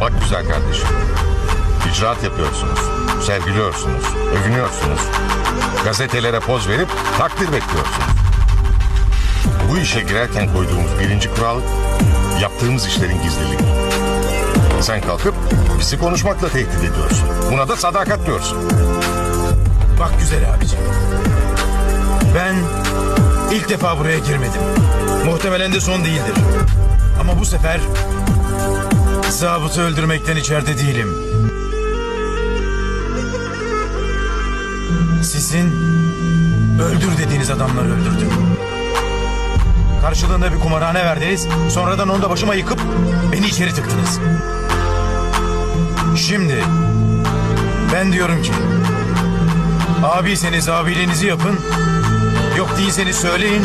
Bak güzel kardeşim. İcraat yapıyorsunuz. Sergiliyorsunuz. Övünüyorsunuz. Gazetelere poz verip takdir bekliyorsunuz. Bu işe girerken koyduğumuz birinci kural yaptığımız işlerin gizliliği. Sen kalkıp bizi konuşmakla tehdit ediyorsun. Buna da sadakat diyorsun. Bak güzel abicim. Ben ilk defa buraya girmedim. Muhtemelen de son değildir. Ama bu sefer zabıtı öldürmekten içeride değilim. Sizin öldür dediğiniz adamları öldürdüm. Karşılığında bir kumarhane verdiniz. Sonradan onu da başıma yıkıp beni içeri tıktınız. Şimdi ben diyorum ki Abiyseniz abiliğinizi yapın. Yok değilseniz söyleyin.